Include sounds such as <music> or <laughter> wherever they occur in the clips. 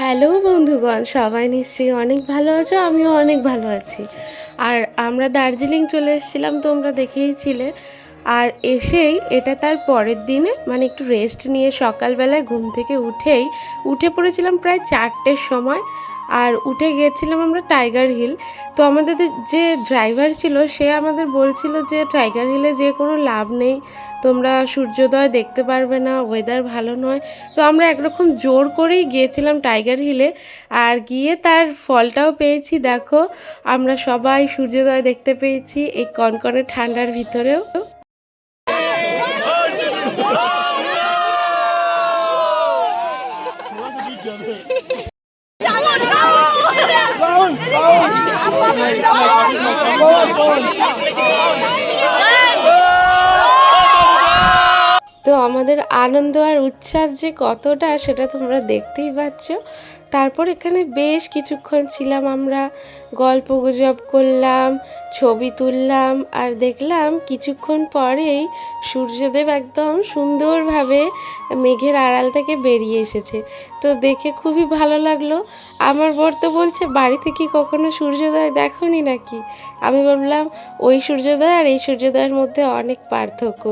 Hello বন্ধুগণ, সবাই নিশ্চয়ই অনেক ভালো আছো, আমিও অনেক ভালো আছি। আর আমরা দার্জিলিং চলে এসেছিলাম, তোমরা দেখেইছিলে। আর এসেই এটা তার পরের দিনে মানে একটু রেস্ট নিয়ে সকালবেলায় ঘুম থেকে উঠেই, উঠে পড়েছিলাম প্রায় চারটের সময়। আর উঠে গেছিলাম আমরা টাইগার হিল তো আমাদের যে ড্রাইভার ছিল, সে আমাদের বলছিল যে টাইগার হিলে যে কোনো লাভ নেই। তোমরা সূর্যোদয় দেখতে পারবে না ওয়েদার ভালো নয়। তো আমরা একরকম জোর করেই গিয়েছিলাম টাইগার হিলে আর গিয়ে তার ফলটাও পেয়েছি, দেখো। আমরা সবাই সূর্যোদয় দেখতে পেয়েছি এই কনকনে ঠান্ডার ভিতরেও। তো আমাদের আনন্দ আর উচ্ছ্বাস যে কতটা সেটা তোমরা দেখতেই পাচ্ছ। তারপর এখানে বেশ কিছুক্ষণ ছিলাম আমরা, গল্প গুজব করলাম, ছবি তুললাম আর দেখলাম কিছুক্ষণ পরেই সূর্যদেব একদম সুন্দরভাবে মেঘের আড়াল থেকে বেরিয়ে এসেছে। তো দেখে খুবই ভালো লাগল। আমার বর তো বলছে বাড়িতে কি কখনো সূর্যোদয় দেখনি নাকি? আমি বললাম ওই সূর্যোদয় আর এই সূর্যোদয়ের মধ্যে অনেক পার্থক্য।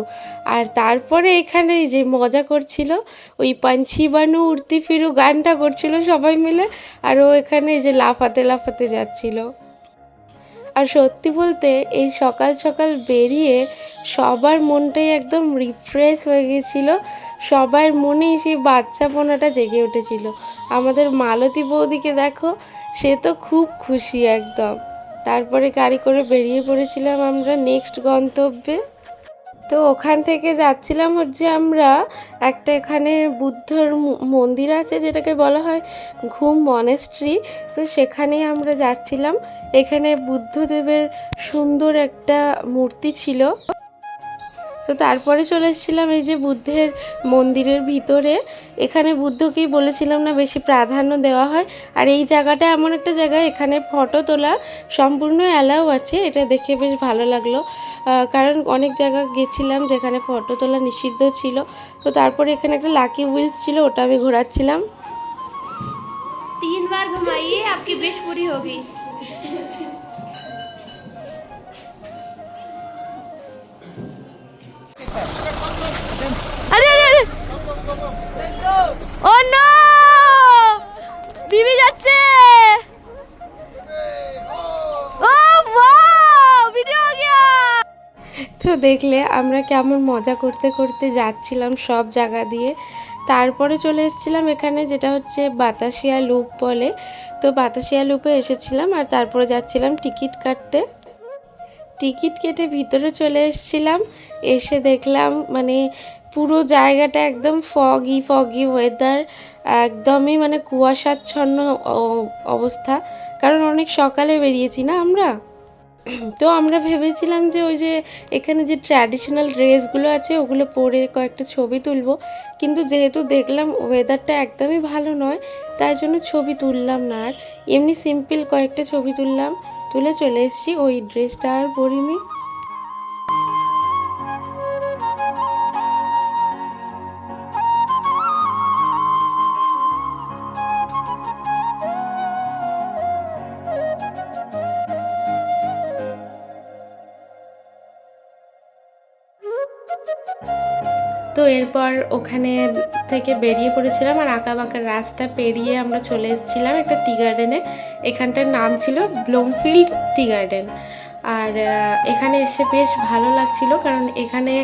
আর তারপরে এখানে যে মজা করছিল, ওই পাঞ্ছি বানু উড়তি ফিরু গানটা করছিল সবাই মিলে আর ও এখানে যে লাফাতে লাফাতে যাচ্ছিল। আর সত্যি বলতে এই সকাল সকাল বেরিয়ে সবার মনটাই একদম রিফ্রেশ হয়ে গেছিল। সবার মনেই সেই বাচ্চাপনাটা জেগে উঠেছিল। আমাদের মালতী বৌদিকে দেখো, সে তো খুব খুশি একদম। তারপরে গাড়ি করে বেরিয়ে পড়েছিলাম আমরা নেক্সট গন্তব্যে। তো ওখান থেকে যাচ্ছিলাম হচ্ছে আমরা একটা এখানে বুদ্ধর মন্দির আছে যেটাকে বলা হয় ঘুম মনেস্ট্রি। তো সেখানেই আমরা যাচ্ছিলাম। এখানে বুদ্ধদেবের সুন্দর একটা মূর্তি ছিল। তো তারপরে চলে এসেছিলাম এই যে বুদ্ধের মন্দিরের ভিতরে। এখানে বুদ্ধকেই বলেছিলাম না বেশি প্রাধান্য দেওয়া হয়। আর এই জায়গাটা এমন একটা জায়গা, এখানে ফটো তোলা সম্পূর্ণ অ্যালাউ আছে। এটা দেখে বেশ ভালো লাগল। কারণ অনেক জায়গা গেছিলাম যেখানে ফটো তোলা নিষিদ্ধ ছিল। তো তারপরে এখানে একটা লাকি হুইলস ছিল, ওটা আমি ঘোরাচ্ছিলাম। তিনবার ঘুমাইয়ে আপনি বেশ পুরি হোগি। আরে আরে আরে। ও নো বিবি যাচ্ছে। তো দেখলে, আমরা কেমন মজা করতে করতে যাচ্ছিলাম সব জায়গা দিয়ে। তারপরে চলে এসেছিলাম এখানে, যেটা হচ্ছে বাতাসিয়া লুপ বলে। তো বাতাসিয়া লুপে এসেছিলাম আর তারপরে যাচ্ছিলাম টিকিট কাটতে। টিকিট কেটে ভিতরে চলে এসেছিলাম। এসে দেখলাম মানে পুরো জায়গাটা একদম ফগি ফগি ওয়েদার একদমই মানে কুয়াশাচ্ছন্ন অবস্থা। কারণ অনেক সকালে বেরিয়েছি না আমরা? তো আমরা ভেবেছিলাম যে ওই যে এখানে যে ট্র্যাডিশনাল ড্রেসগুলো আছে, ওগুলো পরে কয়েকটা ছবি তুলব। কিন্তু যেহেতু দেখলাম ওয়েদারটা একদমই ভালো নয়, তাই জন্য ছবি তুললাম না আর। এমনি সিম্পল কয়েকটা ছবি তুললাম। তুলে চলে এসেছি ওই ড্রেসটা আর পরিনি। তো এরপর ওখানে থেকে বেরিয়ে পড়েছিলাম আর আঁকা বাঁকা রাস্তা পেরিয়ে আমরা চলে এসেছিলাম একটা টি গার্ডেনে। এখানটার নাম ছিল ব্লুমফিল্ড টি গার্ডেন। আর এখানে এসে বেশ ভালো লাগছিল কারণ এখানে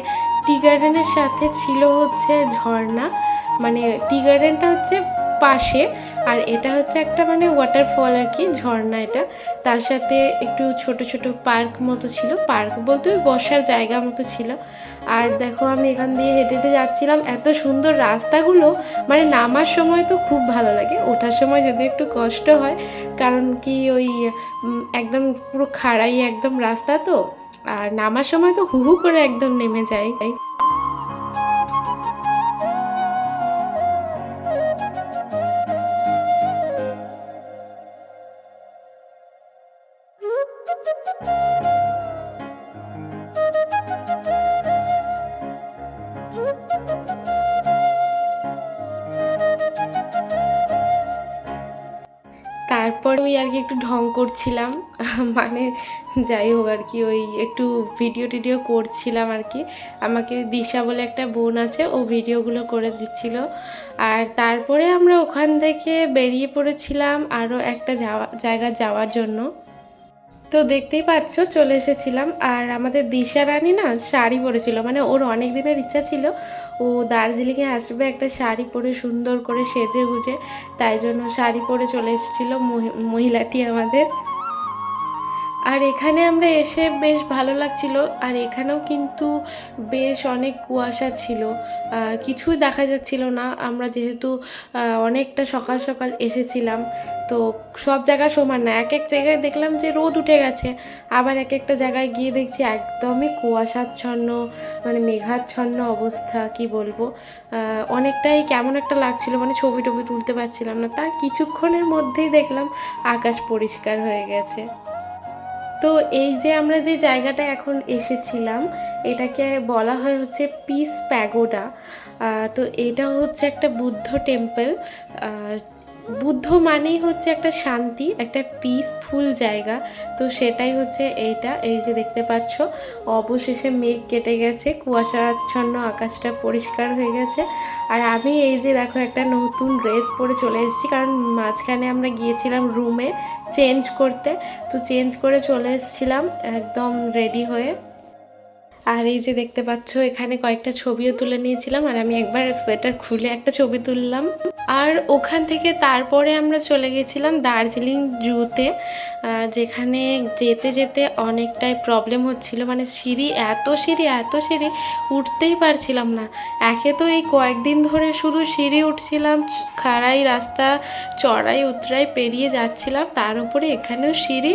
টি গার্ডেনের সাথে ছিল হচ্ছে ঝর্ণা। মানে টি গার্ডেনটা হচ্ছে পাশে। আর এটা হচ্ছে একটা মানে ওয়াটারফল আর কি, ঝর্ণা এটা। তার সাথে একটু ছোট ছোট পার্ক মতো ছিল। পার্ক বলতে বসার জায়গা মতো ছিল। আর দেখো আমি এখান দিয়ে হেঁটে হেঁটে যাচ্ছিলাম। এত সুন্দর রাস্তাগুলো মানে নামার সময় তো খুব ভালো লাগে। ওঠার সময় যদি একটু কষ্ট হয়, কারণ কি ওই একদম পুরো খাড়াই একদম রাস্তা তো। আর নামার সময় তো হু হু করে একদম নেমে যায়। তাই তারপর ওই আর কি একটু ঢং করছিলাম <laughs> মানে যাই হোক আর কি ওই একটু ভিডিও টিডিও করছিলাম আর কি। আমাকে দিশা বলে একটা বোন আছে, ও ভিডিওগুলো করে দিচ্ছিল। আর তারপরে আমরা ওখান থেকে বেরিয়ে পড়েছিলাম আরও একটা যাওয়া, জায়গা যাওয়ার জন্য। তো দেখতেই পাচ্ছ, চলে এসেছিলাম। আর আমাদের দিশা রানী না শাড়ি পরেছিল মানে ওর অনেক দিনের ইচ্ছা ছিল, ও দার্জিলিংয়ে আসবে একটা শাড়ি পরে সুন্দর করে সেজে গুজে তাই জন্য শাড়ি পরে চলে এসেছিল মহি- মহিলাটি আমাদের। আর এখানে আমরা এসে বেশ ভালো লাগছিল। আর এখানেও কিন্তু বেশ অনেক কুয়াশা ছিল। কিছুই দেখা যাচ্ছিল না। আমরা যেহেতু অনেকটা সকাল সকাল এসেছিলাম। তো সব জায়গা সমান না। এক এক জায়গায় দেখলাম যে রোদ উঠে গেছে। আবার এক একটা জায়গায় গিয়ে দেখছি একদমই কুয়াশাচ্ছন্ন মানে মেঘাচ্ছন্ন অবস্থা, কি বলব? অনেকটাই কেমন একটা লাগছিল। মানে ছবি টবি তুলতে পারছিলাম না। তার কিছুক্ষণের মধ্যেই দেখলাম আকাশ পরিষ্কার হয়ে গেছে। তো এই যে আমরা যে জায়গাটা এখন এসেছিলাম, এটাকে বলা হয় হচ্ছে পিস প্যাগোডা তো এটা হচ্ছে একটা বুদ্ধ টেম্পল বুদ্ধ মানেই হচ্ছে একটা শান্তি, একটা পিসফুল জায়গা। তো সেটাই হচ্ছে এইটা, এই যে দেখতে পাচ্ছ, অবশেষে মেঘ কেটে গেছে, কুয়াশাচ্ছন্ন আকাশটা পরিষ্কার হয়ে গেছে। আর আমি এই যে দেখো একটা নতুন ড্রেস পরে চলে এসেছি, কারণ মাঝখানে আমরা গিয়েছিলাম রুমে চেঞ্জ করতে। তো চেঞ্জ করে চলে এসেছিলাম, একদম রেডি হয়ে। আর এই যে দেখতে পাচ্ছ, এখানে কয়েকটা ছবিও তুলে নিয়েছিলাম আর আমি একবার সোয়েটার খুলে একটা ছবি তুললাম। আর ওখান থেকে তারপরে আমরা চলে গেছিলাম দার্জিলিং জুতে যেখানে যেতে যেতে অনেকটাই প্রবলেম হচ্ছিল। মানে সিঁড়ি, এত সিঁড়ি এত সিঁড়ি, উঠতেই পারছিলাম না। একে তো এই কয়েকদিন ধরে শুধু সিঁড়ি উঠছিলাম, খাড়াই রাস্তা, চড়াই উতরাই পেরিয়ে যাচ্ছিলাম। তার উপরে এখানেও সিঁড়ি,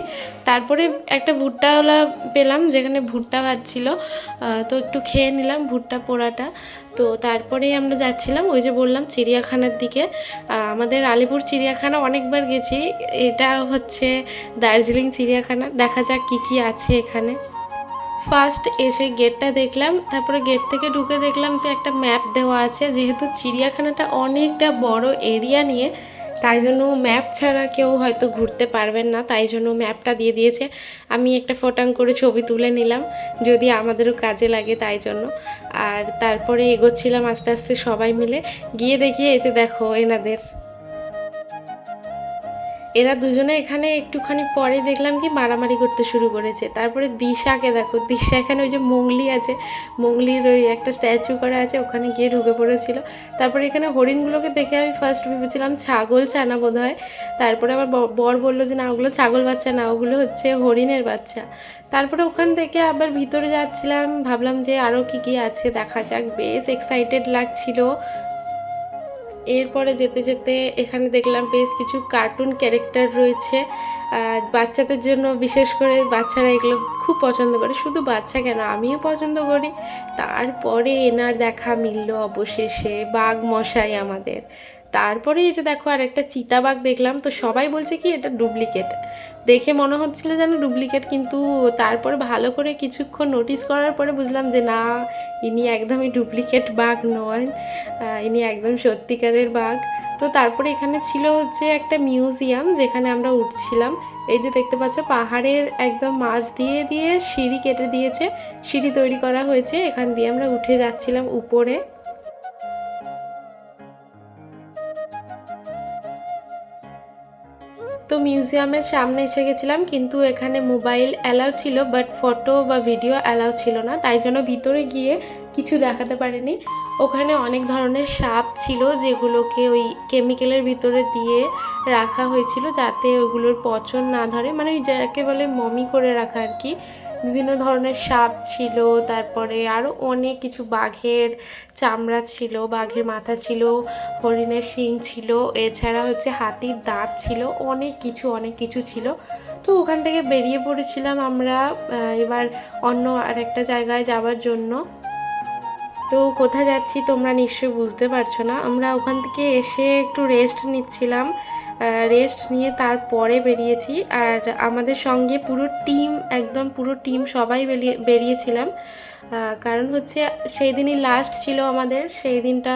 তারপরে একটা ভুট্টাওয়ালা পেলাম, যেখানে ভুট্টা ভাজছিল। তো একটু খেয়ে নিলাম ভুট্টা পোড়াটা। তো তারপরেই আমরা যাচ্ছিলাম, ওই যে বললাম চিড়িয়াখানার দিকে। আমাদের আলিপুর চিড়িয়াখানা অনেকবার গেছি, এটা হচ্ছে দার্জিলিং চিড়িয়াখানা। দেখা যাক কি কি আছে এখানে। ফার্স্ট এসে গেটটা দেখলাম, তারপরে গেট থেকে ঢুকে দেখলাম যে একটা ম্যাপ দেওয়া আছে। যেহেতু চিড়িয়াখানাটা অনেকটা বড় এরিয়া নিয়ে তাই জন্য ম্যাপ ছাড়া কেউ হয়তো ঘুরতে পারবেন না, তাই জন্য ম্যাপটা দিয়ে দিয়েছে। আমি একটা ফোটাং করে ছবি তুলে নিলাম, যদি আমাদেরও কাজে লাগে তাই জন্য। আর তারপরে এগোচ্ছিলাম আস্তে আস্তে সবাই মিলে, গিয়ে দেখি এই যে দেখো এনাদের। এরা দুজনে এখানে একটুখানি পরে দেখলাম কি মারামারি করতে শুরু করেছে। তারপরে দিশাকে দেখো, দিশা এখানে ওই যে মোংলি আছে। মোংলির ওই একটা স্ট্যাচু করা আছে, ওখানে গিয়ে ঢুকে পড়েছিল। তারপরে এখানে হরিণগুলোকে দেখে আমি ফার্স্ট ভেবেছিলাম ছাগল ছানা বোধ হয় তারপরে আবার বর বলল যে, না, ওগুলো ছাগল বাচ্চা না, ওগুলো হচ্ছে হরিণের বাচ্চা। তারপরে ওখান থেকে আবার ভিতরে যাচ্ছিলাম, ভাবলাম যে আরও কি কি আছে, দেখা যাক। বেশ এক্সাইটেড লাগছিল। এরপরে যেতে যেতে এখানে দেখলাম বেশ কিছু কার্টুন ক্যারেক্টার রয়েছে। বাচ্চাদের জন্য বিশেষ করে বাচ্চারা এগুলো খুব পছন্দ করে। শুধু বাচ্চা কেন, আমিও পছন্দ করি। তারপরে এনার দেখা মিলল অবশেষে, বাঘ মশাই আমাদের। তারপরে এই যে দেখো আর একটা চিতাবাঘ দেখলাম, তো সবাই বলছে কি এটা ডুপ্লিকেট দেখে মনে হচ্ছিল যেন ডুপ্লিকেট কিন্তু তারপরে ভালো করে কিছুক্ষণ নোটিস করার পরে বুঝলাম যে না, ইনি একদমই ডুপ্লিকেট বাঘ নয়। ইনি একদম সত্যিকারের বাঘ। তো তারপরে এখানে ছিল হচ্ছে একটা মিউজিয়াম যেখানে আমরা উঠছিলাম। এই যে দেখতে পাচ্ছ, পাহাড়ের একদম মাঝ দিয়ে দিয়ে সিঁড়ি কেটে দিয়েছে। সিঁড়ি তৈরি করা হয়েছে। এখান দিয়ে আমরা উঠে যাচ্ছিলাম উপরে। তো মিউজিয়ামের সামনে এসে গেছিলাম, কিন্তু এখানে মোবাইল অ্যালাউ ছিল, বাট ফটো বা ভিডিও অ্যালাউ ছিল না। তাই জন্য ভিতরে গিয়ে কিছু দেখাতে পারিনি। ওখানে অনেক ধরনের সাপ ছিল যেগুলোকে ওই কেমিক্যালের ভিতরে দিয়ে রাখা হয়েছিল যাতে ওগুলোর পচন না ধরে। মানে ওই যাকে বলে মমি করে রাখা আর কি। বিভিন্ন ধরনের সাপ ছিল, তারপরে আরও অনেক কিছু বাঘের চামড়া ছিল, বাঘের মাথা ছিল, হরিণের শিং ছিল, এছাড়া হচ্ছে হাতির দাঁত ছিল, অনেক কিছু অনেক কিছু ছিল। তো ওখান থেকে বেরিয়ে পড়েছিলাম আমরা এবার অন্য আরেকটা জায়গায় যাওয়ার জন্য। তো কোথায় যাচ্ছি তোমরা নিশ্চয়ই বুঝতে পারছ না। আমরা ওখান থেকে এসে একটু রেস্ট নিচ্ছিলাম। রেস্ট নিয়ে তারপরে বেরিয়েছি। আর আমাদের সঙ্গে পুরো টিম একদম পুরো টিম সবাই বেরিয়ে, বেরিয়েছিলাম। কারণ হচ্ছে সেই দিনই লাস্ট ছিল আমাদের। সেই দিনটা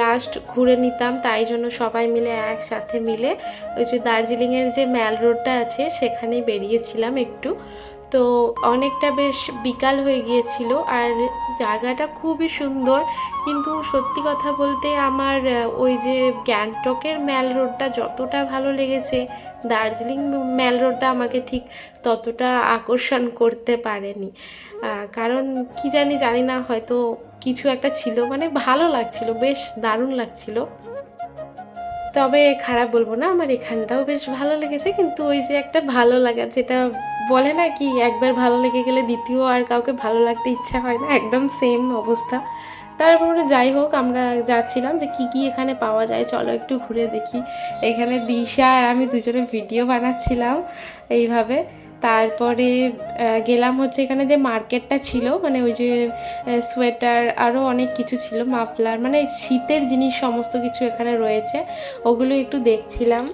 লাস্ট ঘুরে নিতাম। তাই জন্য সবাই মিলে একসাথে মিলে ওই যে দার্জিলিংয়ের যে ম্যাল রোডটা আছে, সেখানেই বেরিয়েছিলাম একটু। তো অনেকটা বেশ বিকাল হয়ে গিয়েছিল আর জায়গাটা খুবই সুন্দর। কিন্তু সত্যি কথা বলতে আমার ওই যে গ্যাংটকের ম্যাল রোডটা যতটা ভালো লেগেছে, দার্জিলিং ম্যাল রোডটা আমাকে ঠিক ততটা আকর্ষণ করতে পারেনি। কারণ কি জানি জানি না, হয়তো কিছু একটা ছিল মানে ভালো লাগছিল, বেশ দারুণ লাগছিল। তবে খারাপ বলব না, আমার এখানটাও বেশ ভালো লেগেছে, কিন্তু ওই যে একটা ভালো লাগা, যেটা বলে না কি, একবার ভালো লেগে গেলে দ্বিতীয় আর কাউকে ভালো লাগতে ইচ্ছা হয় না, একদম সেম অবস্থা। তারপরে যাই হোক, আমরা যাচ্ছিলাম যে কি কি এখানে পাওয়া যায়, চলো একটু ঘুরে দেখি। এখানে দিশা আর আমি দুজনে ভিডিও বানাচ্ছিলাম, এইভাবে। তারপরে গেলাম হচ্ছে এখানে যে মার্কেটটা ছিল মানে ওই যে সোয়েটার আরও অনেক কিছু ছিল, মাফলার মানে শীতের জিনিস সমস্ত কিছু এখানে রয়েছে, ওগুলো একটু দেখছিলাম।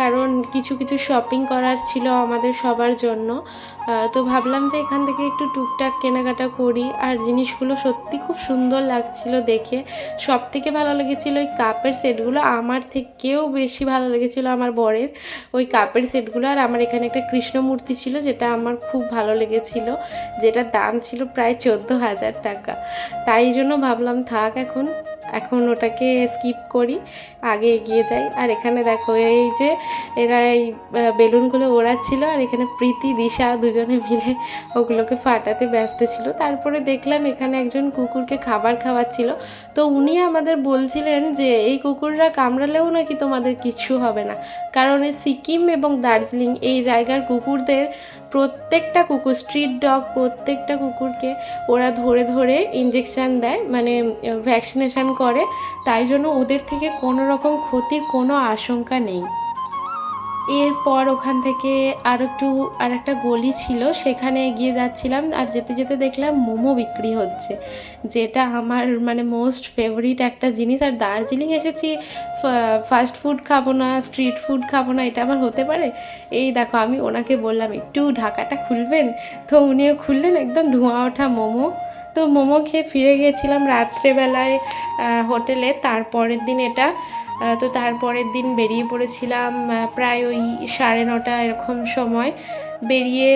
কারণ কিছু কিছু শপিং করার ছিল আমাদের সবার জন্য। তো ভাবলাম যে এখান থেকে একটু টুকটাক কেনাকাটা করি। আর জিনিসগুলো সত্যি খুব সুন্দর লাগছিল দেখে। সব থেকে ভালো লেগেছিল ওই কাপের সেটগুলো। আমার থেকেও বেশি ভালো লেগেছিলো আমার বরের ওই কাপের সেটগুলো। আর আমার এখানে একটা কৃষ্ণ মূর্তি ছিল যেটা আমার খুব ভালো লেগেছিল, যেটার দাম ছিল প্রায় চোদ্দ হাজার টাকা। তাই জন্য ভাবলাম থাক এখন এখন ওটাকে স্কিপ করি, আগে এগিয়ে যাই। আর এখানে দেখো, এই যে এরা এই বেলুনগুলো ওড়াচ্ছিল আর এখানে প্রীতি, দিশা দুজনে মিলে ওগুলোকে ফাটাতে ব্যস্ত ছিল। তারপরে দেখলাম এখানে একজন কুকুরকে খাবার খাওয়াচ্ছিল। তো উনি আমাদের বলছিলেন যে, এই কুকুররা কামড়ালেও নাকি তোমাদের কিছু হবে না। কারণ সিকিম এবং দার্জিলিং এই জায়গার কুকুরদের প্রত্যেকটা কুকুর স্ট্রিট ডগ প্রত্যেকটা কুকুরকে ওরা ধরে ধরে ইঞ্জেকশান দেয় মানে ভ্যাকসিনেশান করে। তাই জন্য ওদের থেকে কোনো রকম ক্ষতির কোনো আশঙ্কা নেই। এরপর ওখান থেকে আর একটু, আর একটা গলি ছিল, সেখানে এগিয়ে যাচ্ছিলাম, আর যেতে যেতে দেখলাম মোমো বিক্রি হচ্ছে, যেটা আমার মানে মোস্ট ফেভারিট একটা জিনিস, আর দার্জিলিং এসেছি ফাস্ট ফুড খাব না স্ট্রিট ফুড খাব না, এটা আমার হতে পারে? এই দেখো, আমি ওনাকে বললাম, একটু ঢাকাটা খুলবেন? তো উনিও খুললেন, একদম ধোঁয়া ওঠা মোমো। তো মোমো খেয়ে ফিরে গিয়েছিলাম রাত্রেবেলায় হোটেলে, তারপরের দিন এটা। তো তারপরের দিন বেরিয়ে পড়েছিলাম প্রায় ওই সাড়ে নটা এরকম সময়। বেরিয়ে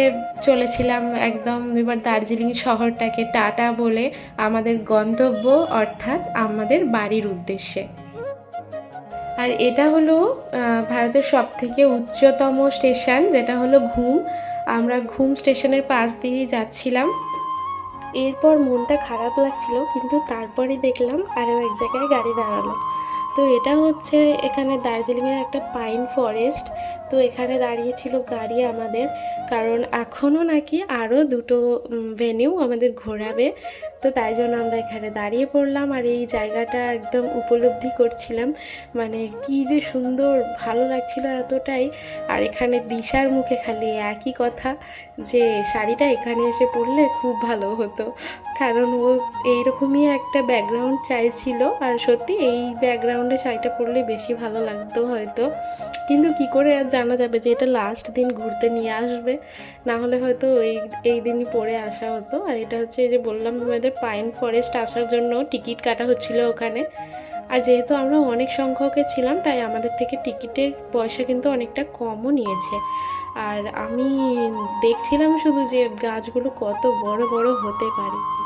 চলেছিলাম একদম এবার দার্জিলিং শহরটাকে টাটা বলে আমাদের গন্তব্য, অর্থাৎ আমাদের বাড়ির উদ্দেশ্যে। আর এটা হলো ভারতের সব থেকে উচ্চতম স্টেশন, যেটা হলো ঘুম। আমরা ঘুম স্টেশনের পাশ দিয়েই যাচ্ছিলাম। এরপর মনটা খারাপ লাগছিল, কিন্তু তারপরে দেখলাম আরও এক জায়গায় গাড়ি দাঁড়াল। তো এটা হচ্ছে এখানে দার্জিলিংয়ের একটা পাইন ফরেস্ট। তো এখানে দাঁড়িয়েছিল গাড়ি আমাদের, কারণ এখনও নাকি আরও দুটো ভেনিউ আমাদের ঘোরাবে। তো তাই জন্য আমরা এখানে দাঁড়িয়ে পড়লাম আর এই জায়গাটা একদম উপলব্ধি করছিলাম। মানে কি যে সুন্দর, ভালো লাগছিল এতটাই। আর এখানে দিশার মুখে খালি একই কথা, যে শাড়িটা এখানে এসে পরলে খুব ভালো হতো। কারণ ও এইরকমই একটা ব্যাকগ্রাউন্ড চাইছিল, আর সত্যি এই ব্যাকগ্রাউন্ডে শাড়িটা পরলে বেশি ভালো লাগতো হয়তো। কিন্তু কি করে আর জানা যাবে যে এটা লাস্ট দিন ঘুরতে নিয়ে আসবে? না হলে হয়তো এই এই দিনই পরে আসা হতো। আর এটা হচ্ছে এই যে বললাম তোমাদের পাইন ফরেস্ট আসার জন্য টিকিট কাটা হচ্ছিল ওখানে। আর যেহেতু আমরা অনেক সংখ্যকে ছিলাম, তাই আমাদের থেকে টিকিটের পয়সা কিন্তু অনেকটা কমও নিয়েছে। আর আমি দেখছিলাম শুধু যে গাছগুলো কত বড় বড় হতে পারে।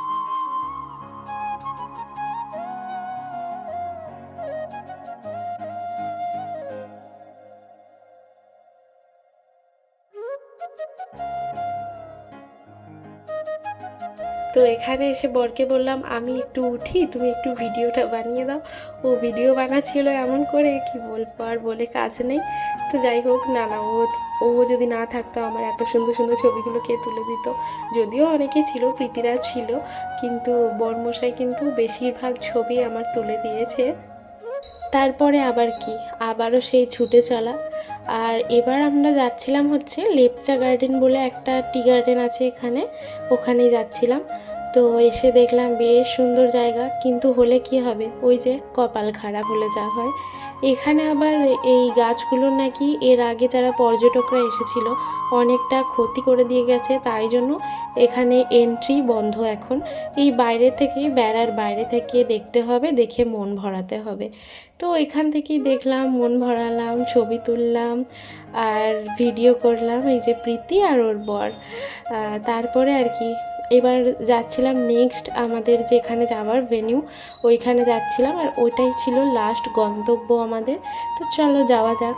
এখানে এসে বরকে বললাম, আমি একটু উঠি, তুমি একটু ভিডিওটা বানিয়ে দাও। ও ভিডিও বানাচ্ছিল এমন করে, কি বলব আর বলে কাজ নেই। তো যাই হোক, না না, ও ও যদি না থাকতো, আমার এত সুন্দর সুন্দর ছবিগুলো কে তুলে দিত? যদিও অনেকেই ছিল, প্রীতিরাজ ছিল, কিন্তু বরমশাই কিন্তু বেশিরভাগ ছবি আমার তুলে দিয়েছে। তারপরে আবার কি? আবারও সেই ছুটে চলা। আর এবার আমরা যাচ্ছিলাম হচ্ছে লেপচা গার্ডেন বলে একটা টি গার্ডেন আছে এখানে, ওখানেই যাচ্ছিলাম। তো এসে দেখলাম বেশ সুন্দর জায়গা, কিন্তু হলে কি হবে? ওই যে কপাল খারাপ হলে যা হয়। এখানে আবার এই গাছগুলো নাকি এর আগে যারা পর্যটকরা এসেছিল, অনেকটা ক্ষতি করে দিয়ে গেছে, তাই জন্য এখানে এন্ট্রি বন্ধ এখন। এই বাইরে থেকেই বেড়ার বাইরে থেকে দেখতে হবে, দেখে মন ভরাতে হবে। তো এখান থেকেই দেখলাম, মন ভরালাম, ছবি তুললাম, আর ভিডিও করলাম, এই যে প্রীতি আর ওর বর। তারপরে আর কি এবার যাচ্ছিলাম নেক্সট আমাদের যেখানে যাওয়ার ভেনিউ ওইখানে যাচ্ছিলাম আর ওইটাই ছিল লাস্ট গন্তব্য আমাদের। তো চলো যাওয়া যাক।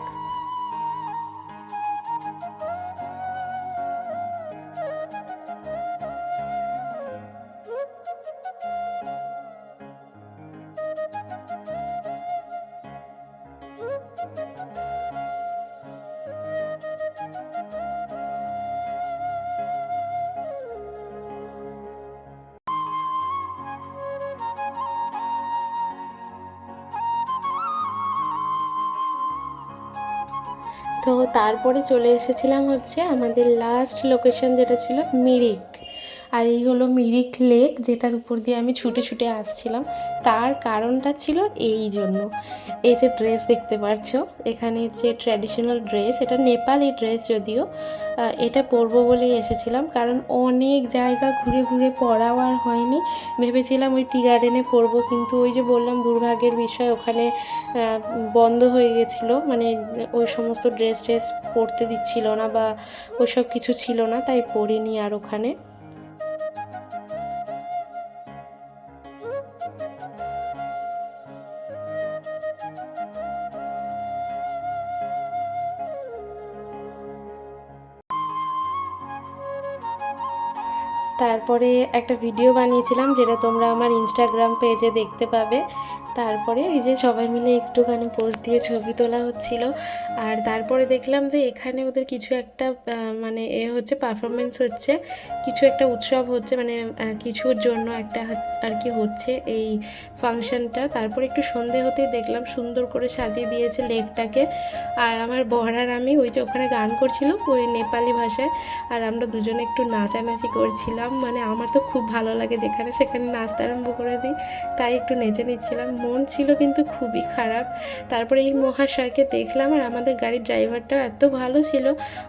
তো তারপরে চলে এসেছিলাম হচ্ছে আমাদের লাস্ট লোকেশন যেটা ছিল মিরিক। আর এই হলো মিরিক লেক, যেটার উপর দিয়ে আমি ছুটে ছুটে আসছিলাম। তার কারণটা ছিল এই জন্য। এই যে ড্রেস দেখতে পাচ্ছ এখানে যে ট্র্যাডিশনাল ড্রেস, এটা নেপালি ড্রেস যদিও এটা পরবো বলেই এসেছিলাম। কারণ অনেক জায়গা ঘুরে ঘুরে পরাও আর হয়নি। ভেবেছিলাম ওই টি গার্ডেনে পরবো, কিন্তু ওই যে বললাম দুর্ভাগ্যের বিষয়, ওখানে বন্ধ হয়ে গেছিল। মানে ওই সমস্ত ড্রেস ট্রেস পরতে দিচ্ছিল না বা ওইসব কিছু ছিল না, তাই পরিনি আর ওখানে। তারপরে একটা ভিডিও বানিয়েছিলাম যেটা তোমরা আমার ইনস্টাগ্রাম পেজে দেখতে পাবে। তারপরে এই যে সবাই মিলে একটুখানি পোজ দিয়ে ছবি তোলা হচ্ছিল। আর তারপরে দেখলাম যে এখানে ওদের কিছু একটা মানে এ হচ্ছে পারফরমেন্স হচ্ছে, কিছু একটা উৎসব হচ্ছে মানে কিছুর জন্য একটা আর কি হচ্ছে এই ফাংশনটা। তারপরে একটু সন্ধে হতেই দেখলাম সুন্দর করে সাজিয়ে দিয়েছে লেকটাকে। আর আমার বর আর আমি ওই যে ওখানে গান করছিলাম ওই নেপালি ভাষায়, আর আমরা দুজনে একটু নাচানাচি করছিলাম। মানে আমার তো খুব ভালো লাগে যেখানে সেখানে নাচতে আরম্ভ করে দিই, তাই একটু নেচে নিচ্ছিলাম। মন ছিল কিন্তু খুবই খারাপ। তারপরে এই মহাশয়কে দেখলাম আর আমাদের গাড়ির ড্রাইভারটাও এত ভালো ছিল,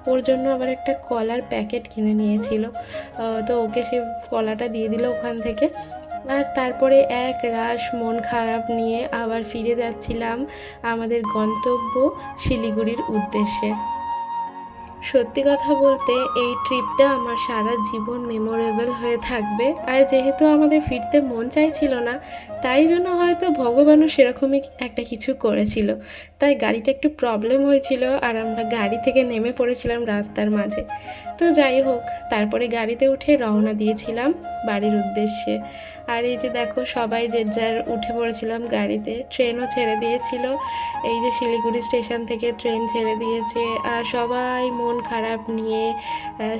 ওর জন্য আবার একটা কলার প্যাকেট কিনে নিয়েছিল। তো ওকে সে কলাটা দিয়ে দিল ওখান থেকে। আর তারপরে এক রাশ মন খারাপ নিয়ে আবার ফিরে যাচ্ছিলাম আমাদের গন্তব্য শিলিগুড়ির উদ্দেশ্যে। সত্যি কথা বলতে, এই ট্রিপটা আমার সারা জীবন মেমোরেবল হয়ে থাকবে। আর যেহেতু আমাদের ফিরতে মন চাইছিল না, তাই জন্য হয়তো ভগবানও সেরকমই একটা কিছু করেছিল। তাই গাড়িটা একটু প্রবলেম হয়েছিল আর আমরা গাড়ি থেকে নেমে পড়েছিলাম রাস্তার মাঝে। তো যাই হোক, তারপরে গাড়িতে উঠে রওনা দিয়েছিলাম বাড়ির উদ্দেশ্যে। আর এই যে দেখো, সবাই যে যার উঠে পড়েছিলাম গাড়িতে ট্রেনও ছেড়ে দিয়েছিল। এই যে শিলিগুড়ি স্টেশন থেকে ট্রেন ছেড়ে দিয়েছে, আর সবাই মন খারাপ নিয়ে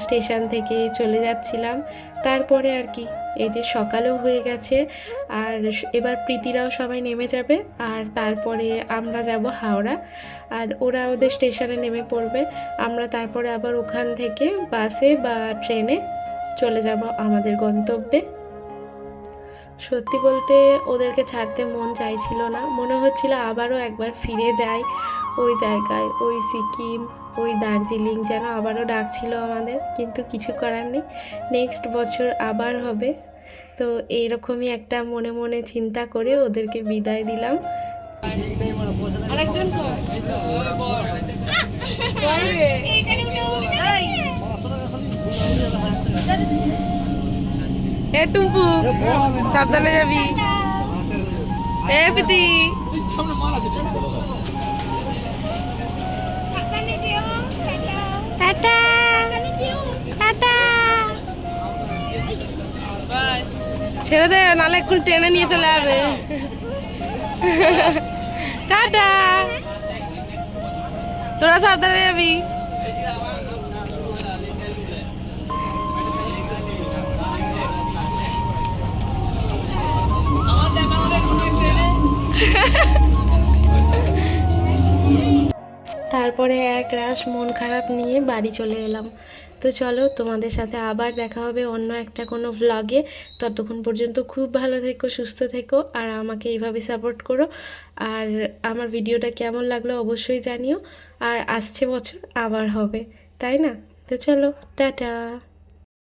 স্টেশন থেকে চলে যাচ্ছিলাম। তারপরে আর কি, এই যে সকালও হয়ে গেছে, আর এবার প্রীতিরাও সবাই নেমে যাবে, আর তারপরে আমরা যাব হাওড়া। আর ওরা ওদের স্টেশনে নেমে পড়বে, আমরা তারপরে আবার ওখান থেকে বাসে বা ট্রেনে চলে যাব আমাদের গন্তব্যে। সত্যি বলতে ওদেরকে ছাড়তে মন চাইছিল না। মনে হচ্ছিল আবারও একবার ফিরে যাই ওই জায়গায় ওই সিকিম ওই দার্জিলিং যেন আবারও ডাকছিল আমাদের কিন্তু কিছু করার নেই। নেক্সট বছর আবার হবে। তো এইরকমই একটা মনে মনে চিন্তা করে ওদেরকে বিদায় দিলাম। আরেকজন এ টুম্পু, সাবধানে যাবি। এ পিতি ছেড়ে দে, নালে এখন টেনে নিয়ে চলে যাবে। টাটা। তোরা সাবধানে যাবি। তারপরে এক রাশ মন খারাপ নিয়ে বাড়ি চলে এলাম। তো চলো তোমাদের সাথে আবার দেখা হবে অন্য একটা কোনো ভ্লগে ততক্ষণ পর্যন্ত খুব ভালো থেকো, সুস্থ থেকো, আর আমাকে এইভাবে সাপোর্ট করো। আর আমার ভিডিওটা কেমন লাগল অবশ্যই জানিও। আর আসছে বছর আবার হবে, তাই না? তো চলো, টাটা!